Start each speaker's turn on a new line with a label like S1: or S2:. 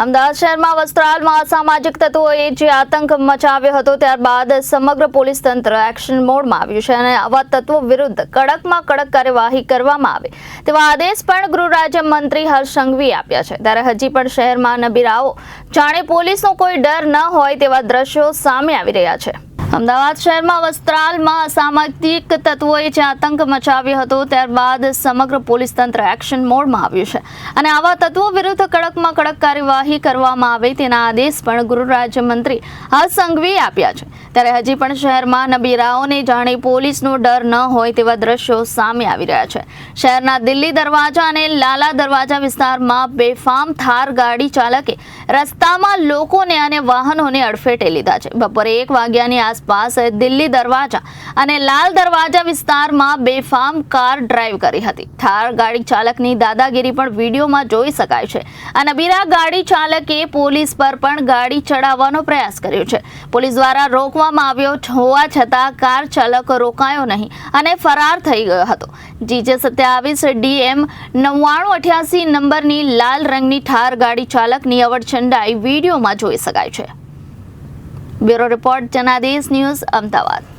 S1: અમદાવાદ શહેરમાં વસ્ત્રાલમાં અસામાજિક તત્વોએ જે આતંક મચાવ્યો હતો, ત્યારબાદ સમગ્ર પોલીસ તંત્ર એક્શન મોડમાં આવ્યું છે અને આવા તત્વો વિરુદ્ધ કડકમાં કડક કાર્યવાહી કરવામાં આવે, તેવા આદેશ પણ ગૃહ રાજ્યમંત્રી હર્ષ સંઘવી આપ્યા છે. ત્યારે હજી પણ શહેરમાં નબીરાઓ, જાણે પોલીસનો કોઈ ડર ન હોય તેવા દ્રશ્યો સામે આવી રહ્યા છે. અમદાવાદ શહેરમાં વસ્ત્રાલમાં અસામાજિક તત્વોએ જે આતંક મચાવ્યો હતો, ત્યારબાદ સમગ્ર પોલીસ તંત્ર એક્શન મોડમાં આવ્યું છે. અને આવા તત્વો વિરુદ્ધ કડકમાં કડક કાર્યવાહી કરવામાં આવે તેના આદેશ પણ ગૃહ રાજ્યમંત્રી હર્ષ સંઘવીએ આપ્યા છે. ત્યારે હજી પણ શહેરમાં નબીરાઓને જાણે પોલીસનો ડર ન હોય તેવા દ્રશ્યો સામે આવી રહ્યા છે. શહેરના દિલ્હી દરવાજા અને લાલા દરવાજા વિસ્તારમાં બેફામ થાર ગાડી ચાલકે રસ્તામાં લોકોને અને વાહનોને અડફેટે લીધા છે. બપોરે એક વાગ્યાની આસપાસ દિલ્હી દરવાજા અને લાલ દરવાજા વિસ્તારમાં બેફામ કાર ડ્રાઈવ કરી હતી. થાર ગાડી ચાલકની દાદાગીરી પણ વિડીયોમાં જોઈ શકાય છે અને નબીરા ગાડી ચાલકે પોલીસ પર પણ ગાડી ચડાવવાનો પ્રયાસ કર્યો છે. પોલીસ દ્વારા રોકવામાં આવ્યો હોવા છતાં કાર ચાલક રોકાયો નહીં અને ફરાર થઈ ગયો હતો. જીજે સત્યાવીસ ડીએમ નવ્વાણું અઠ્યાસી નંબરની લાલ રંગની ઠાર ગાડી ચાલકની અવડછંડાઈ વિડીયોમાં જોઈ શકાય છે. Bureau report Janadesh news Ahmedabad